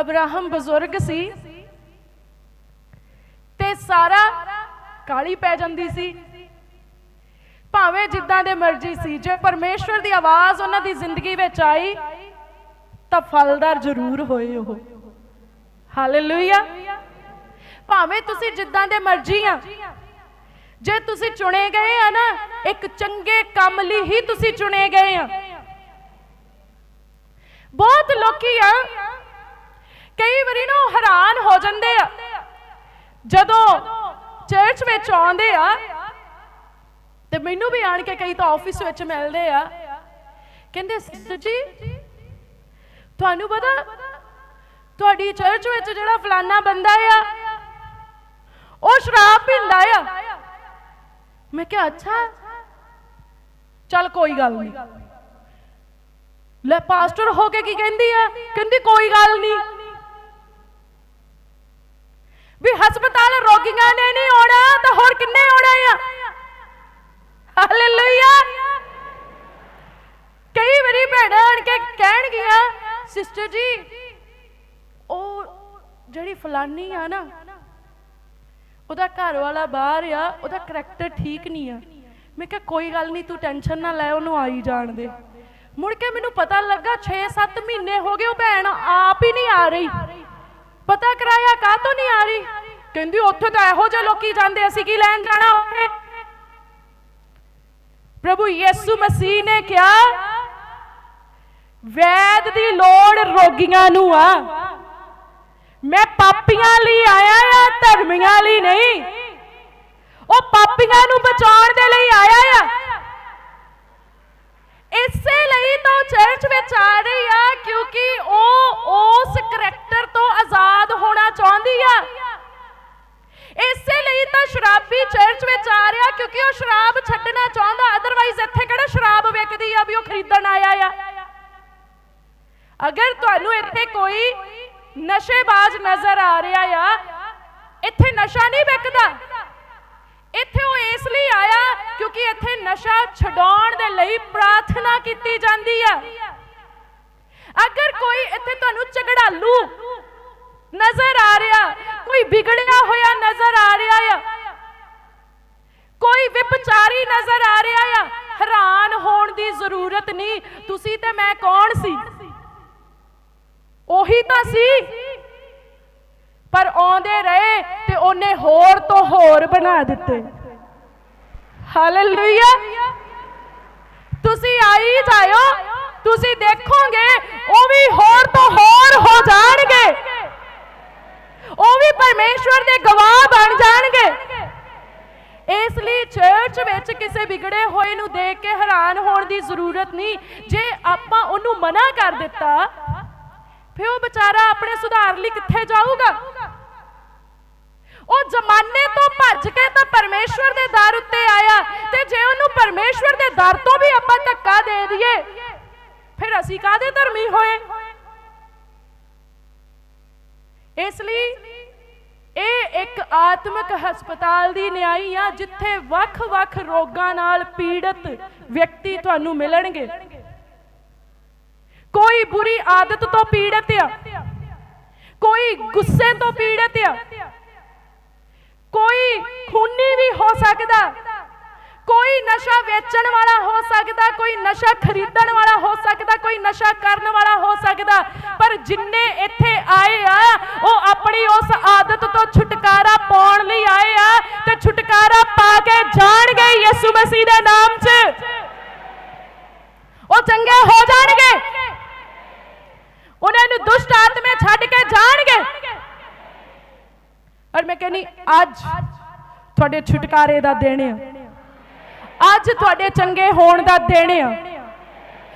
Abraham ਬਜ਼ੁਰਗ ਸੀ ਤੇ ਸਾਰਾ ਕਾਲੀ ਪੈ ਜਾਂਦੀ ਸੀ। ਭਾਵੇਂ ਜਿੱਦਾਂ ਦੇ ਮਰਜ਼ੀ ਸੀ, ਜੇ ਪਰਮੇਸ਼ਵਰ ਦੀ ਆਵਾਜ਼ ਉਹਨਾਂ ਦੀ ਜ਼ਿੰਦਗੀ ਵਿੱਚ ਆਈ, ਤਾਂ ਫਲਦਾਰ ਜ਼ਰੂਰ ਹੋਏ ਉਹ। ਹਾਲੇਲੂਇਆ ਭਾਵੇਂ ਤੁਸੀਂ ਜਿੱਦਾਂ ਦੇ ਮਰਜ਼ੀ ਆ, ਜੇ ਤੁਸੀਂ ਚੁਣੇ ਗਏ ਆ ਨਾ, ਇੱਕ ਚੰਗੇ ਕੰਮ ਲਈ ਹੀ ਤੁਸੀਂ ਚੁਣੇ ਗਏ ਆ। ਬਹੁਤ ਲੋਕੀ ਆ ਕਈ ਵਾਰੀ ਨਾ ਹੈਰਾਨ ਹੋ ਜਾਂਦੇ ਆ। ਜਦੋਂ ਚਰਚ ਵਿੱਚ ਆਉਂਦੇ ਆ, ਤੇ ਮੈਨੂੰ ਵੀ ਆਣ ਕੇ ਕਈ ਤਾਂ ਆਫਿਸ ਵਿੱਚ ਮਿਲਦੇ ਆ। ਕਹਿੰਦੇ, ਸਿੱਧੂ ਜੀ, ਤੁਹਾਨੂੰ ਪਤਾ, ਤੁਹਾਡੀ ਚਰਚ ਵਿੱਚ ਜਿਹੜਾ ਫਲਾਨਾ ਬੰਦਾ ਆ, ਉਹ ਸ਼ਰਾਬ ਪੀਂਦਾ ਆ। ਮੈਂ ਕਿਹਾ, ਅੱਛਾ, ਚੱਲ ਕੋਈ ਗੱਲ ਨਹੀਂ। ਲੈ ਪਾਸਟਰ ਹੋ ਕੇ ਕੀ ਕਹਿੰਦੀ ਆ? ਕਹਿੰਦੀ, ਕੋਈ ਗੱਲ ਨਹੀਂ। ਵੀ ਹਸਪਤਾਲ ਰੋਗੀਆਂ ਨੇ ਨਹੀਂ ਆਉਣਾ, ਤਾਂ ਹੋਰ ਕਿੰਨੇ ਆਉਣਾ ਆ? ਹਾਲੇਲੂਇਆ ਕਈ ਵਾਰੀ ਭੈਣਾਂ ਆਣ ਕੇ ਕਹਿਣਗੀਆਂ ਸਿਸਟਰ ਜੀ, ਉਹ ਜਿਹੜੀ ਫਲਾਨੀ ਆ ਨਾ, ਉਹਦਾ ਘਰ ਵਾਲਾ ਬਾਹਰ ਆ, ਉਹਦਾ ਕਰੈਕਟਰ ਠੀਕ ਨਹੀਂ ਆ। ਮੈਂ ਕਿਹਾ, ਕੋਈ ਗੱਲ ਨਹੀਂ, ਤੂੰ ਟੈਨਸ਼ਨ ਨਾ ਲੈ, ਉਹਨੂੰ ਆਈ ਜਾਣ ਦੇ। ਮੁੜ ਕੇ ਮੈਨੂੰ ਪਤਾ ਲੱਗਾ 6-7 ਮਹੀਨੇ ਹੋ ਗਏ, ਉਹ ਭੈਣ ਆਪ ਹੀ ਨਹੀਂ ਆ ਰਹੀ। ਕਰਾਇਆ, ਕਾਹ ਤੋਂ ਨਹੀਂ ਆ ਰਹੀ? ਕਹਿੰਦੀ, ਉੱਥੇ ਤਾਂ ਇਹੋ ਜਿਹੇ ਲੋਕੀ ਜਾਂਦੇ, ਅਸੀਂ ਕੀ ਲੈਣ ਜਾਣਾ ਉੱਥੇ? ਪ੍ਰਭੂ ਯਿਸੂ ਮਸੀਹ ਨੇ ਕਿਹਾ, ਵੈਦ ਦੀ ਲੋੜ ਰੋਗੀਆਂ ਨੂੰ ਆ। ਮੈਂ ਪਾਪੀਆਂ ਲਈ ਆਇਆ ਆ, ਧਰਮੀਆਂ ਲਈ ਨਹੀਂ। ਉਹ ਪਾਪੀਆਂ ਨੂੰ ਬਚਾਉਣ ਦੇ ਲਈ ਆਇਆ ਆ। ਇਸੇ ਲਈ ਤਾਂ ਉਹ ਚਰਚ ਵਿੱਚ ਆ ਰਹੀ ਆ ਕਿਉਂਕਿ ਉਹ ਉਸ ਕਰੈਕਟਰ ਤੋਂ ਆਜ਼ਾਦ ਹੋਣਾ ਚਾਹੁੰਦੀ ਆ ਇਸੇ ਲਈ ਤਾਂ ਚਰਚ ਵਿੱਚ ਆ ਰਿਹਾ ਕਿਉਂਕਿ ਉਹ ਸ਼ਰਾਬ ਛੱਡਣਾ ਚਾਹੁੰਦਾ ਅਦਰਵਾਈਜ਼ ਇੱਥੇ ਕਿਹੜਾ ਸ਼ਰਾਬ ਵਿਕਦੀ ਆ ਵੀ ਉਹ ਖਰੀਦਣ ਆਇਆ ਆ? ਅਗਰ ਤੁਹਾਨੂੰ ਇੱਥੇ ਕੋਈ ਨਸ਼ੇਬਾਜ਼ ਨਜ਼ਰ ਆ ਰਿਹਾ ਆ, ਇੱਥੇ ਨਸ਼ਾ ਨਹੀਂ ਵਿਕਦਾ। ਇੱਥੇ ਉਹ ਇਸ ਲਈ ਆਇਆ ਕਿਉਂਕਿ ਇੱਥੇ ਨਸ਼ਾ ਛਡਾਉਣ ਦੇ ਲਈ ਪ੍ਰਾਰਥਨਾ ਕੀਤੀ ਜਾਂਦੀ ਆ। ਅਗਰ ਕੋਈ ਇੱਥੇ ਤੁਹਾਨੂੰ ਝਗੜਾਲੂ ਨਜ਼ਰ ਆ ਰਿਹਾ, ਕੋਈ ਵਿਗੜਿਆ ਹੋਇਆ ਨਜ਼ਰ ਆ ਰਿਹਾ ਆ ਕੋਈ ਵਿਪਚਾਰੀ ਨਜ਼ਰ ਆ ਰਿਹਾ ਆ, ਹੈਰਾਨ ਹੋਣ ਦੀ ਜ਼ਰੂਰਤ ਨਹੀਂ। ਤੁਸੀਂ ਤੇ ਮੈਂ ਕੌਣ ਸੀ? ਉਹੀ ਤਾਂ ਸੀ। ਪਰ ਆਉਂਦੇ ਰਹੇ ਤੇ ਉਹਨੇ ਹੋਰ ਤੋਂ ਹੋਰ ਬਣਾ ਦਿੱਤੇ। ਹਾਲੇਲੂਇਆ। ਤੁਸੀਂ ਆਈ ਜਾਇਓ, ਤੁਸੀਂ ਦੇਖੋਗੇ, ਉਹ ਵੀ ਹੋਰ ਤੋਂ ਹੋਰ ਹੋ ਜਾਣਗੇ। ਉਹ ਵੀ ਪਰਮੇਸ਼ਵਰ ਦੇ ਗਵਾਹ ਬਣ ਜਾ ਚਰਚ ਵਿੱਚ ਕਿਸੇ ਵਿਗੜੇ ਹੋਏ ਨੂੰ ਦੇਖ ਕੇ ਹੈਰਾਨ ਹੋਣ ਦੀ ਜ਼ਰੂਰਤ ਨਹੀਂ। ਜੇ ਆਪਾਂ ਉਹਨੂੰ ਮਨਾ ਕਰ ਦਿੱਤਾ, ਫਿਰ ਉਹ ਵਿਚਾਰਾ ਆਪਣੇ ਸੁਧਾਰ ਲਈ ਕਿੱਥੇ ਜਾਊਗਾ? ਉਹ ਜ਼ਮਾਨੇ ਤੋਂ ਭੱਜ ਕੇ ਤਾਂ ਪਰਮੇਸ਼ਵਰ ਦੇ ਦਰ ਉੱਤੇ ਆਇਆ ਤੇ ਜੇ ਉਹਨੂੰ ਪਰਮੇਸ਼ਵਰ ਦੇ ਦਰ ਤੋਂ ਵੀ ਆਪਾਂ ਧੱਕਾ ਦੇ ਦਈਏ, ਫਿਰ ਅਸੀਂ ਕਾਦੇ ਧਰਮੀ ਹੋਏ? ਇਸ ਲਈ ਇਹ ਇੱਕ ਆਤਮਿਕ ਹਸਪਤਾਲ ਦੀ ਨਿਆਈ ਆ, ਜਿੱਥੇ ਵੱਖ-ਵੱਖ ਰੋਗਾਂ ਨਾਲ ਪੀੜਤ ਵਿਅਕਤੀ ਤੁਹਾਨੂੰ ਮਿਲਣਗੇ। ਕੋਈ ਬੁਰੀ ਆਦਤ ਤੋਂ ਪੀੜਤ ਆ, ਕੋਈ ਗੁੱਸੇ ਤੋਂ ਪੀੜਤ ਆ, ਕੋਈ ਖੂਨੀ ਵੀ ਹੋ ਸਕਦਾ, ਕੋਈ ਨਸ਼ਾ ਵੇਚਣ ਵਾਲਾ ਹੋ ਸਕਦਾ, ਕੋਈ ਨਸ਼ਾ ਖਰੀਦਣ ਵਾਲਾ ਹੋ ਸਕਦਾ, ਕੋਈ ਨਸ਼ਾ ਕਰਨ ਵਾਲਾ ਹੋ ਸਕਦਾ, ਪਰ ਜਿੰਨੇ ਇੱਥੇ ਆਏ ਆ ਉਹ ਆਪਣੀ ਉਸ ਆਦਤ ਤੋਂ ਛੁਟਕਾਰਾ ਪਾਉਣ ਲਈ ਆਏ ਆ ਤੇ ਛੁਟਕਾਰਾ ਪਾ ਕੇ ਜਾਣਗੇ ਯਿਸੂ ਮਸੀਹ ਦੇ ਨਾਮ 'ਚ ਉਹ ਚੰਗੇ ਹੋ ਜਾਣਗੇ ਉਹਨਾਂ ਨੂੰ ਦੁਸ਼ਟ ਆਤਮੇ ਛੱਡ ਕੇ ਜਾਣਗੇ ਔਰ ਮੈਂ ਕਹਿੰਨੀ ਅੱਜ ਤੁਹਾਡੇ ਛੁਟਕਾਰੇ ਦਾ ਦਿਨ ਆ। ਅੱਜ ਤੁਹਾਡੇ ਚੰਗੇ ਹੋਣ ਦਾ ਦਿਨ ਆ।